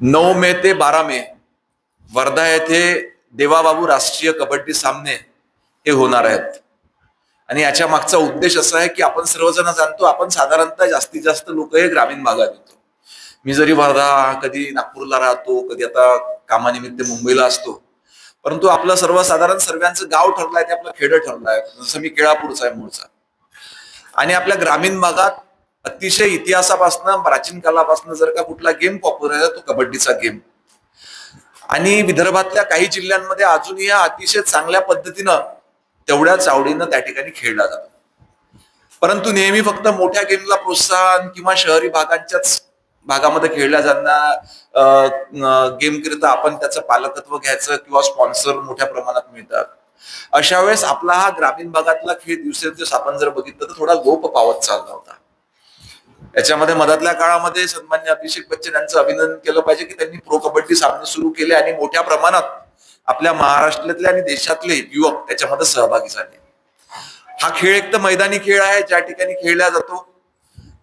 नऊ मे ते बारा मे। वर्धा येथे देवाबाबू राष्ट्रीय कबड्डी सामने हे होणार आहेत। आणि याच्या मागचा उद्देश असा आहे की आपण सर्वजण जाणतो आपण साधारणतः जास्तीत जास्त लोक हे ग्रामीण भागात येतो। मी जरी वर्धा कधी नागपूरला राहतो कधी आता कामानिमित्त मुंबईला असतो परंतु आपलं सर्वसाधारण सर्वांचं गाव ठरलंय ते आपलं खेड ठरलंय जसं मी केळापूरचा आहे मूळचा. आणि आपल्या ग्रामीण भागात अतिशय इतिहासापासून प्राचीन कालापासून जर का कुठला गेम पॉप्युलर आहे तो कबड्डीचा गेम. आणि विदर्भातल्या काही जिल्ह्यांमध्ये अजूनही हा अतिशय चांगल्या पद्धतीनं तेवढ्याच आवडीनं त्या ठिकाणी खेळला जातो. परंतु नेहमी फक्त मोठ्या गेमला प्रोत्साहन किंवा शहरी भागांच्याच भागामध्ये खेळल्या जाणार गेम करिता आपण त्याचं पालकत्व घ्यायचं किंवा स्पॉन्सर मोठ्या प्रमाणात मिळतात. अशा वेळेस आपला हा ग्रामीण भागातला खेळ दिवसेंदिवस आपण जर बघितलं तर थोडा लोप पावत चालला होता. याच्यामध्ये मधातल्या काळामध्ये सन्मान्य अभिषेक बच्चन यांचं अभिनंदन केलं पाहिजे की त्यांनी प्रो कबड्डी सामने सुरू केले आणि मोठ्या प्रमाणात आपल्या महाराष्ट्रातले आणि देशातले युवक त्याच्यामध्ये सहभागी झाले. हा खेळ एक तर मैदानी खेळ आहे ज्या ठिकाणी खेळला जातो.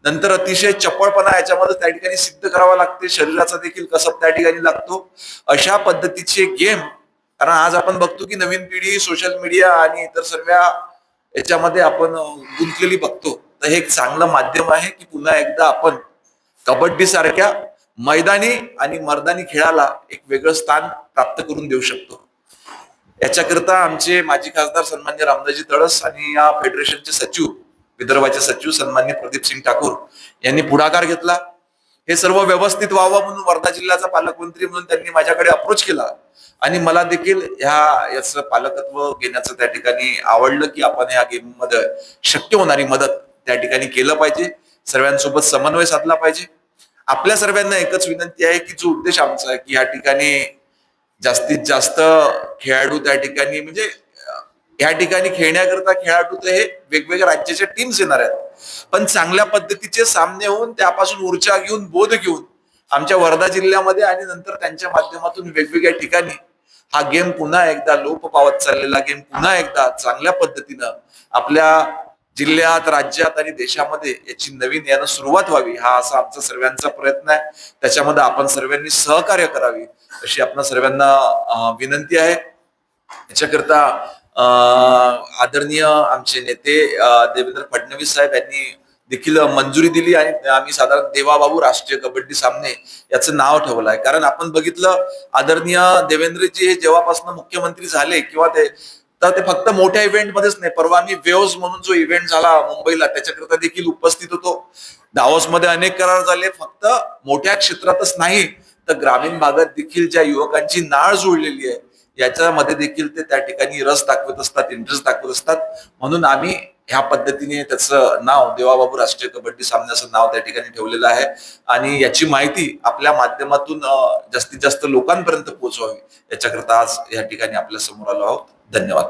नंतर अतिशय चपळपणा याच्यामध्ये त्या ठिकाणी सिद्ध करावा लागते. शरीराचा देखील कसब त्या ठिकाणी लागतो. अशा पद्धतीचे गेम कारण आज आपण बघतो की नवीन पिढी सोशल मीडिया आणि इतर सर्व याच्यामध्ये आपण गुंतलेली बघतो. तर हे एक चांगलं माध्यम आहे की पुन्हा एकदा आपण कबड्डी सारख्या मैदानी आणि मर्दानी खेळाला एक वेगळं स्थान प्राप्त करून देऊ शकतो. याच्याकरता आमचे माजी खासदार सन्मान्य रामदाजी तळस आणि या फेडरेशनचे सचिव विदर्भाचे सचिव सन्मान्य प्रदीप सिंग ठाकूर यांनी पुढाकार घेतला. हे सर्व व्यवस्थित व्हावं म्हणून वर्धा जिल्ह्याचा पालकमंत्री म्हणून त्यांनी माझ्याकडे अप्रोच केला आणि मला देखील ह्या याचं पालकत्व घेण्याचं त्या ठिकाणी आवडलं की आपण या गेममध्ये शक्य होणारी मदत त्या ठिकाणी केलं पाहिजे. सर्वांसोबत समन्वय साधला पाहिजे. आपल्या सर्वांना एकच विनंती आहे की जो उद्देश आमचा आहे की या ठिकाणी जास्तीत जास्त खेळाडू त्या ठिकाणी म्हणजे या ठिकाणी खेळण्याकरता खेळाडू तर हे वेगवेगळ्या राज्याच्या टीम्स येणार आहेत. पण चांगल्या पद्धतीचे सामने होऊन त्यापासून ऊर्जा घेऊन बोध घेऊन आमच्या वर्धा जिल्ह्यामध्ये आणि नंतर त्यांच्या माध्यमातून वेगवेगळ्या ठिकाणी हा गेम पुन्हा एकदा लोप पावत चाललेला गेम पुन्हा एकदा चांगल्या पद्धतीनं आपल्या जिल्ह्यात राज्यात आणि देशामध्ये याची नवीन यानं सुरुवात व्हावी हा असा आमचा सर्वांचा प्रयत्न आहे. त्याच्यामध्ये आपण सर्वांनी सहकार्य करावी अशी आपण सर्वांना विनंती आहे. याच्याकरता अं, आदरणीय आमचे नेते देवेंद्र फडणवीस साहेब यांनी देखील मंजुरी दिली आणि आम्ही साधारण देवाबाबू राष्ट्रीय कबड्डी सामने याचं नाव ठेवलं आहे. कारण आपण बघितलं आदरणीय देवेंद्रजी हे जेव्हापासून मुख्यमंत्री झाले किंवा ते तर ते फक्त मोठ्या इव्हेंट मध्येच नाही परवा आम्ही वेव्स म्हणून जो इव्हेंट झाला मुंबईला त्याच्याकरता देखील उपस्थित होतो. दावोसमध्ये अनेक करार झाले फक्त मोठ्या क्षेत्रातच नाही तर ग्रामीण भागात देखील ज्या युवकांची नाळ जुळलेली आहे याच्यामध्ये देखील ते त्या ठिकाणी रस दाखवत असतात इंटरेस्ट दाखवत असतात. म्हणून आम्ही ह्या पद्धतीने त्याचं नाव देवाबाबू राष्ट्रीय कबड्डी सामन्याचं नाव त्या ठिकाणी ठेवलेलं आहे. आणि याची माहिती आपल्या माध्यमातून जास्तीत जास्त लोकांपर्यंत पोहोचवावी. याच्याकरता आज या ठिकाणी आपल्यासमोर आलो आहोत. धन्यवाद.